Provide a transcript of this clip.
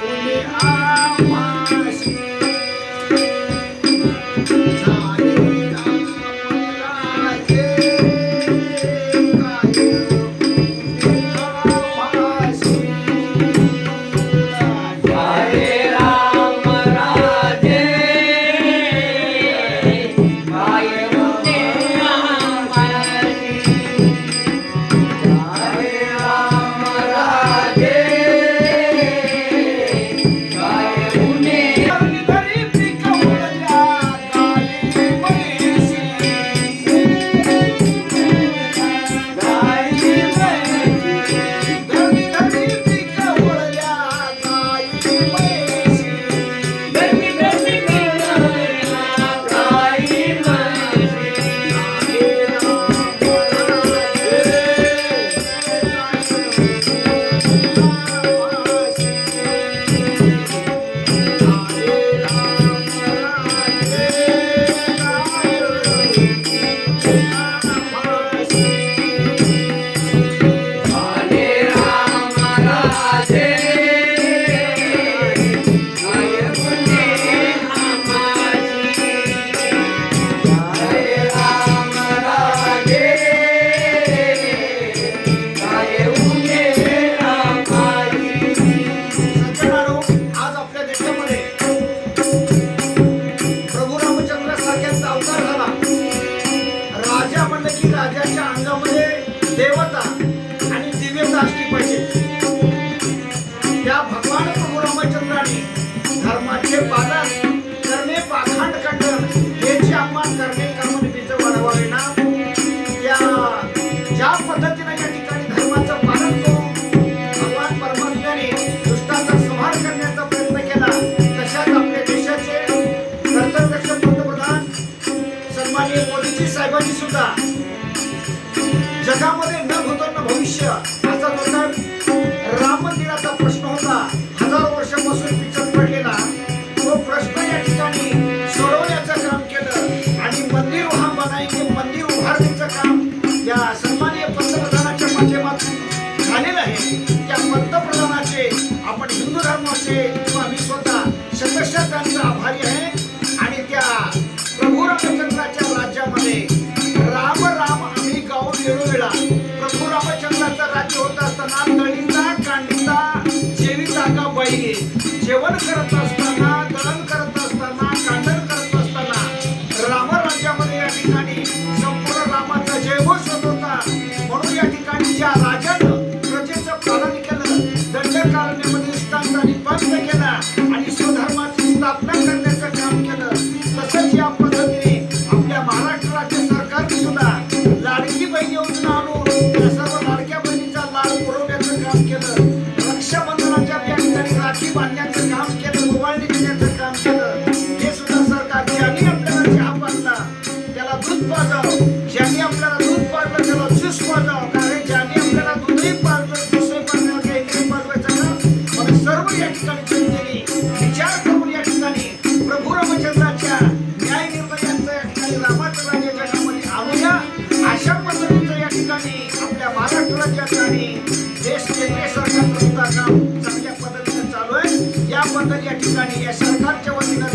I'm वाटतं की राजाच्या अंगामध्ये देवता आणि दिव्यता असली पाहिजे. त्या भगवान प्रभू रामचंद्राने धर्माचे पालन करणे पाखांड खंडन याचे अपमान करणे कर्म बीज वाढवावे ना? त्या ज्या पद्धतीने या ठिकाणी धर्माचं पालन करून भगवान परमात्म्याने दुष्टाचा संहार करण्याचा प्रयत्न केला तशाच आपल्या देशाचे कर्तव्यक्ष पंतप्रधान सन्माननीय मोदीजी साहेबांनी सुद्धा देशामध्ये न भूतांना भविष्य i want to llevó el carapaz या ठिकाणी या सरकारच्या वतीनं